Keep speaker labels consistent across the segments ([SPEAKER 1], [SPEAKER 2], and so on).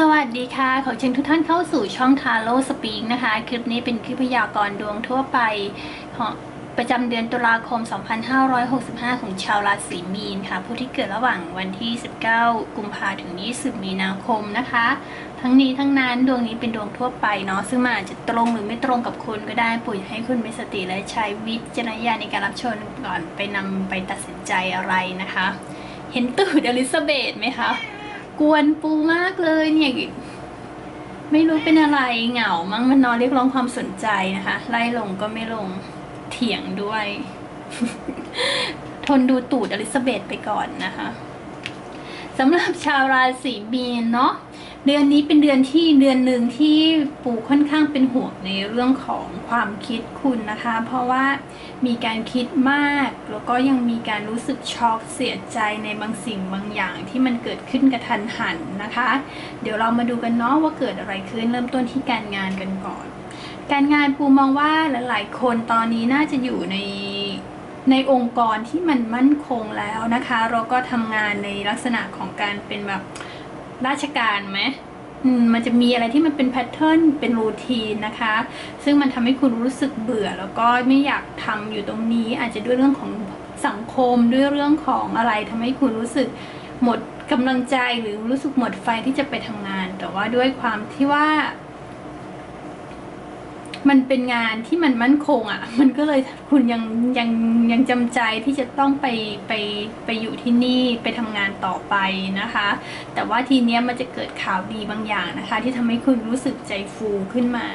[SPEAKER 1] สวัสดีค่ะ ขอเชิญทุกท่านเข้าสู่ช่องทาโร่สปีกนะคะ คลิปนี้เป็นคลิปพยากรณ์ดวงทั่วไปของประจำเดือนตุลาคม 2565 ของชาวราศีมีนค่ะ ผู้ที่เกิดระหว่างวันที่ 19 กุมภาถึง 20 มีนาคมนะคะ ทั้งนี้ทั้งนั้นดวงนี้เป็นดวงทั่วไปเนาะซึ่งมันอาจจะตรงหรือไม่ตรงกับคุณก็ได้ปุ๋ยให้คุณมีสติและใช้วิจารณญาณในการรับชมก่อนไปนำไปตัดสินใจอะไรนะคะ เห็นตูดอลิซาเบธไหมคะ กวนปูมากเลยเนี่ยไม่รู้เป็นอะไรเหงา มั้งมันนอนเรียกร้องความสนใจนะคะ ไล่ลงก็ไม่ลงเถียงด้วย ทนดูตูดอลิซาเบธไปก่อนนะคะสำหรับชาวราศีมีนเนาะ เดือนนี้เป็นเดือนที่เดือนหนึ่งที่ปูค่อนข้างเป็นห่วงในเรื่องของความคิดคุณนะคะ เพราะว่ามีการคิดมากแล้วก็ยังมีการรู้สึกช็อกเสียใจในบางสิ่งบางอย่างที่มันเกิดขึ้นกระทันหันนะคะ เดี๋ยวเรามาดูกันเนาะว่าเกิดอะไรขึ้นเริ่มต้นที่การงานกันก่อน การงานปูมองว่าหลาย ๆ คนตอนนี้น่าจะอยู่ในในองค์กรที่มันมั่นคงแล้วนะคะเราก็ทำงานในลักษณะของการเป็นแบบ ราชการไหมมันจะมีอะไรที่มันเป็นแพทเทิร์นเป็นรูทีนนะคะ ซึ่งมันทำให้คุณรู้สึกเบื่อ แล้วก็ไม่อยากทำอยู่ตรงนี้ อาจจะด้วยเรื่องของสังคมด้วยเรื่องของอะไรทำให้คุณรู้สึกหมดกำลังใจหรือรู้สึกหมดไฟที่จะไปทำงาน แต่ว่าด้วยความที่ว่า มันเป็นงานที่มันมั่นคงอะ่ะ มันก็เลยคุณยังยังยังจำใจที่จะต้องไปไปไปอยู่ที่นี่ไปทำงานต่อไปนะคะ แต่ว่าทีเนี้ยมันจะเกิดข่าวดีบางอย่างนะคะ ที่ทำให้คุณรู้สึกใจฟูขึ้นมา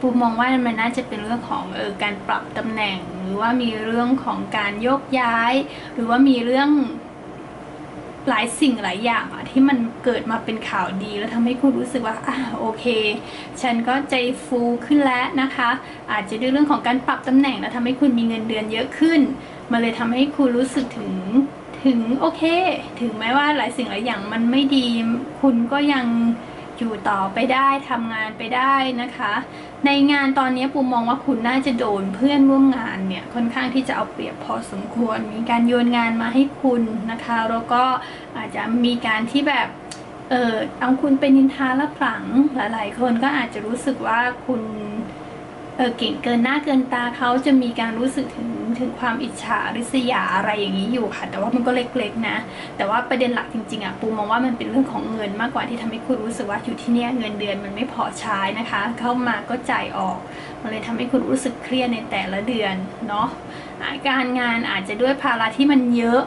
[SPEAKER 1] ปูมองว่ามันน่าจะเป็นเรื่องของเออการปรับตำแหน่ง หรือว่ามีเรื่องของการโยกย้าย หรือว่ามีเรื่อง หลายสิ่งหลายอย่างอะที่มันเกิดมาเป็นข่าวดี แล้วทำให้คุณรู้สึกว่าอ่าโอเค ฉันก็ใจฟูขึ้นแล้วนะคะ อาจจะด้วยเรื่องของการปรับตำแหน่งแล้วทำให้คุณมีเงินเดือนเยอะขึ้นมันเลยทำให้คุณรู้สึกถึงถึงโอเค ถึงแม้ว่าหลายสิ่งหลายอย่างมันไม่ดี คุณก็ยัง อยู่ต่อไปได้ทำงานไปได้นะคะ ในงานตอนนี้ปูมองว่าคุณน่าจะโดนเพื่อนร่วมงานเนี่ยค่อนข้างที่จะเอาเปรียบพอสมควร มีการโยนงานมาให้คุณนะคะแล้วก็อาจจะมีการที่แบบเออเอาคุณเป็นินทาละฝังหลาย ๆ คนก็อาจจะรู้สึกว่าคุณ เออเก่งเกินหน้าเกินตาเขาจะมีการรู้สึกถึงถึงความอิจฉาริษยาอะไรอย่างนี้อยู่ค่ะ แต่ว่ามันก็เล็กๆนะ แต่ว่าประเด็นหลักจริงๆอะปูมองว่ามันเป็นเรื่องของเงินมากกว่าที่ทำให้คุณรู้สึกว่าอยู่ที่เนี่ยเงินเดือนมันไม่พอใช้นะคะ เข้ามาก็จ่ายออก มันเลยทำให้คุณรู้สึกเครียดในแต่ละเดือนเนาะการงานอาจจะด้วยภาระที่มันเยอะ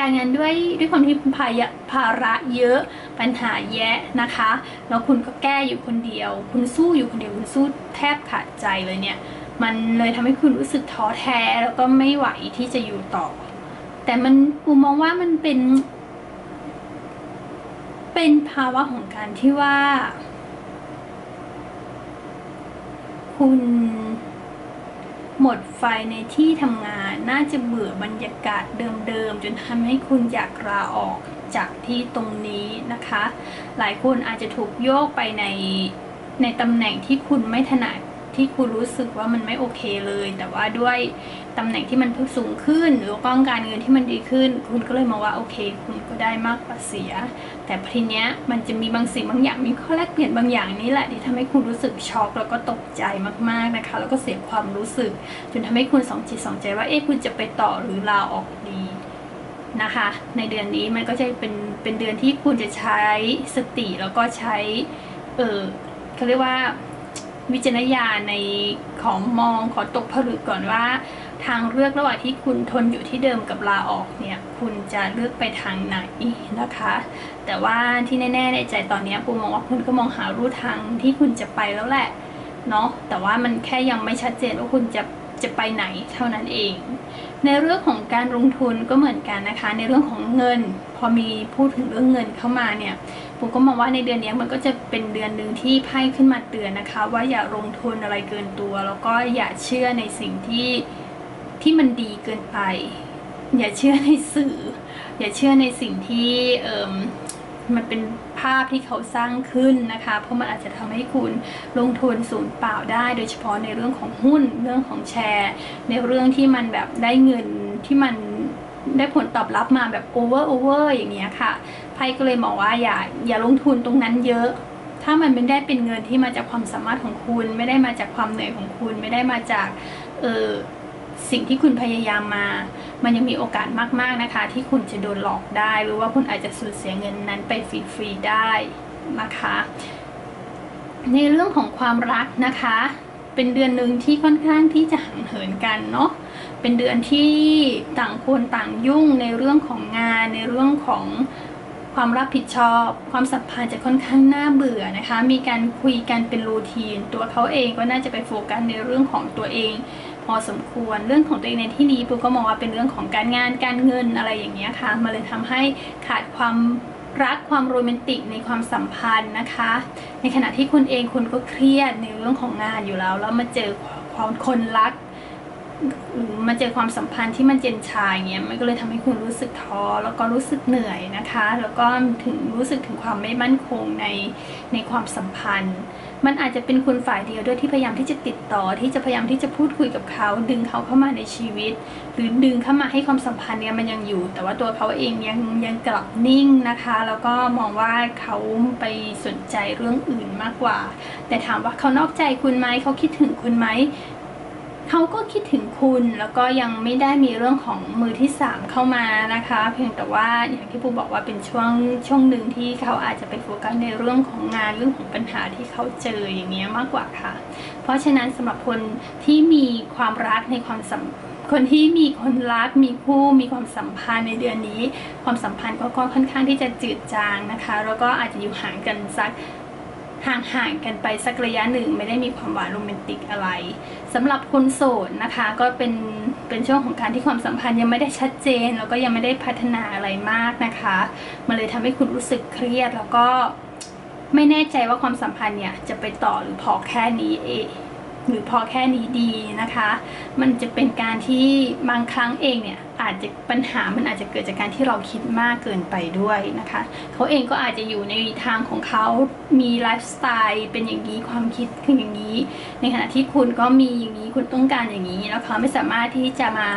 [SPEAKER 1] การงานด้วยด้วยความที่ภาระเยอะ ปัญหาแยะนะคะ แล้วคุณก็แก้อยู่คนเดียว คุณสู้อยู่คนเดียวคุณสู้แทบขาดใจเลยเนี่ย มันเลยทำให้คุณรู้สึกท้อแท้แล้วก็ไม่ไหวที่จะอยู่ต่อ แต่มันปูมองว่ามันเป็น เป็นภาวะของการที่ว่า คุณหมดไฟในที่ทำงานน่าจะเบื่อบรรยากาศเดิมๆ จนทำให้คุณอยากลาออก จากที่ตรงนี้นะคะ หลายคนอาจจะถูกโยกไปในในตำแหน่งที่คุณไม่ถนัดที่คุณรู้สึกว่ามันไม่โอเคเลย แต่ว่าด้วยตำแหน่งที่มันเพิ่มสูงขึ้น หรือว่าการเงินที่มันดีขึ้น คุณก็เลยมองว่าโอเค คุณก็ได้มากกว่าเสีย แต่ทีเนี้ยมันจะมีบางสิ่งบางอย่างมีข้อแลกเปลี่ยนบางอย่างนี่แหละที่ทำให้คุณรู้สึกช็อกแล้วก็ตกใจมากๆนะคะ แล้วก็เสียความรู้สึก จนทำให้คุณสองจิตสองใจว่าเอ๊ะคุณจะไปต่อหรือลาออกดี นะคะ ในเดือนนี้มันก็จะเป็นเป็นเดือนที่คุณจะใช้สติแล้วก็ใช้ เออเขาเรียกว่าวิจารณญาณในของมองขอตกผลึกก่อนว่า ทางเลือกระหว่างที่คุณทนอยู่ที่เดิมกับลาออกเนี่ย คุณจะเลือกไปทางไหนนะคะ แต่ว่าที่แน่ๆในใจตอนนี้ปูมองว่าคุณก็มองหารูทางที่คุณจะไปแล้วแหละเนาะแต่ว่ามันแค่ยังไม่ชัดเจนว่าคุณจะ จะไปไหนเท่านั้นเอง ในเรื่องของการลงทุนก็เหมือนกันนะคะ ในเรื่องของเงิน พอมีพูดถึงเรื่องเงินเข้ามาเนี่ยผมก็มองว่าในเดือนนี้มันก็จะเป็นเดือนหนึ่งที่ไพ่ขึ้นมาเตือนนะคะ ว่าอย่าลงทุนอะไรเกินตัว แล้วก็อย่าเชื่อในสิ่งที่ที่มันดีเกินไป อย่าเชื่อในสื่อ อย่าเชื่อในสิ่งที่เอ่ มันเป็นภาพที่เขาสร้างขึ้นนะคะ เพราะมันอาจจะทำให้คุณลงทุนศูนย์เปล่าได้ โดยเฉพาะในเรื่องของหุ้นเรื่องของแชร์ ในเรื่องที่มันแบบได้เงินที่มันได้ผลตอบรับมาแบบโอเวอร์โอเวอร์อย่างเงี้ยค่ะไพ่ก็เลยมองว่าอย่าอย่าลงทุนตรงนั้นเยอะ ถ้ามันไม่ได้เป็นเงินที่มาจากความสามารถของคุณ ไม่ได้มาจากความเหนื่อยของคุณ ไม่ได้มาจากเออสิ่งที่คุณพยายามมา มันยังมีโอกาสมากๆนะคะ ที่คุณจะโดนหลอกได้ หรือว่าคุณอาจจะสูญเสียเงินนั้นไปฟรีๆได้นะคะ ในเรื่องของความรักนะคะ เป็นเดือนหนึ่งที่ค่อนข้างที่จะห่างเหินกันเนาะเป็นเดือนที่ต่างคนต่างยุ่งในเรื่องของงานในเรื่องของความรับผิดชอบ ความสัมพันธ์จะค่อนข้างน่าเบื่อนะคะ มีการคุยกันเป็นรูทีน ตัวเขาเองก็น่าจะไปโฟกัสในเรื่องของตัวเอง พอสมควร เรื่องของตัวเองในที่นี้ปูก็มองว่าเป็นเรื่องของการงานการเงินอะไรอย่างเงี้ยค่ะมาเลยทำให้ขาดความรักความโรแมนติกในความสัมพันธ์นะคะ ในขณะที่คุณเองคุณก็เครียดในเรื่องของงานอยู่แล้ว แล้วมาเจอความคนรัก มาเจอความสัมพันธ์ที่มันเจนชายเงี้ยมันก็เลยทำให้คุณรู้สึกท้อแล้วก็รู้สึกเหนื่อยนะคะ แล้วก็ถึงรู้สึกถึงความไม่มั่นคงในในความสัมพันธ์ มันอาจจะเป็นคุณฝ่ายเดียวด้วยที่พยายามที่จะติดต่อที่จะพยายามที่จะพูดคุยกับเขา ดึงเขาเข้ามาในชีวิต หรือดึงเข้ามาให้ความสัมพันธ์เนี้ยมันยังอยู่ แต่ว่าตัวเขาเองยังยังกลับนิ่งนะคะ แล้วก็มองว่าเขาไปสนใจเรื่องอื่นมากกว่า แต่ถามว่าเขานอกใจคุณไหมเขาคิดถึงคุณไหม เขาก็คิดถึงคุณแล้วก็ยังไม่ได้มีเรื่องของมือที่สามเข้ามานะคะ เพียงแต่ว่าอย่างที่ปูบอกว่าเป็นช่วงช่วงหนึ่งที่เขาอาจจะไปโฟกัสในเรื่องของงานเรื่องของปัญหาที่เขาเจออย่างเงี้ยมากกว่าค่ะ เพราะฉะนั้นสำหรับคนที่มีความรักในความสัมคนที่มีคนรักมีคู่มีความสัมพันธ์ในเดือนนี้ ความสัมพันธ์ก็ค่อนข้างที่จะจืดจางนะคะ แล้วก็อาจจะอยู่ห่างกันสัก ห่างๆกันไปสักระยะหนึ่งไม่ได้มีความหวานโรแมนติกอะไรสำหรับคนโสดนะคะก็เป็นเป็นช่วงของการที่ความสัมพันธ์ยังไม่ได้ชัดเจน แล้วก็ยังไม่ได้พัฒนาอะไรมากนะคะมันเลยทำให้คุณรู้สึกเครียดแล้วก็ไม่แน่ใจว่าความสัมพันธ์เนี่ยจะไปต่อหรือพอแค่นี้เอง หรือพอแค่นี้ดีนะคะ มันจะเป็นการที่บางครั้งเองเนี่ยอาจจะปัญหามันอาจจะเกิดจากการที่เราคิดมากเกินไปด้วยนะคะเขาเองก็อาจจะอยู่ในทางของเขามีไลฟ์สไตล์เป็นอย่างนี้ความคิดคืออย่างนี้ ในขณะที่คุณก็มีอย่างนี้คุณต้องการอย่างนี้แล้วเขาไม่สามารถที่จะมา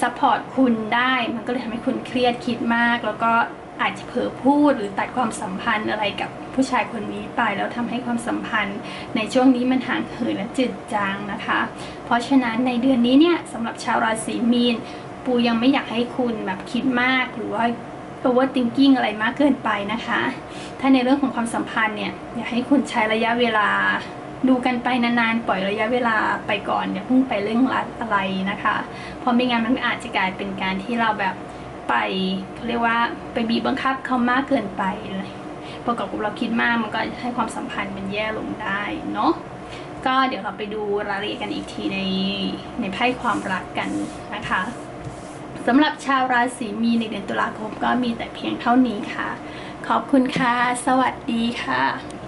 [SPEAKER 1] ซัพพอร์ตคุณได้ มันก็เลยทำให้คุณเครียดคิดมาก แล้วก็ อาจจะเผลอพูดหรือตัดความสัมพันธ์อะไรกับผู้ชายคนนี้ไปแล้วทำให้ความสัมพันธ์ ในช่วงนี้มันห่างเหินและจืดจางนะคะ เพราะฉะนั้นในเดือนนี้เนี่ยสำหรับชาวราศีมีน ปูยังไม่อยากให้คุณแบบคิดมากหรือว่า overthinking อะไรมากเกินไปนะคะ ถ้าในเรื่องของความสัมพันธ์เนี่ยอยากให้คุณใช้ระยะเวลาดูกันไปนานๆ ปล่อยระยะเวลาไปก่อนอย่าเพิ่งไปเร่งรัดอะไรนะคะ เพราะไม่งั้นมันอาจจะกลายเป็นการที่เราแบบ ไปเขาเรียกว่าไปบีบบังคับเขามากเกินไปเลยประกอบกับเราคิดมากมันก็ให้ความสัมพันธ์มันแย่ลงได้เนาะก็เดี๋ยวเราไปดูรายละเอียดกันอีกทีในในไพ่ความรักกันนะคะสำหรับชาวราศีมีในเดือนตุลาคมก็มีแต่เพียงเท่านี้ค่ะ ขอบคุณค่ะ สวัสดีค่ะ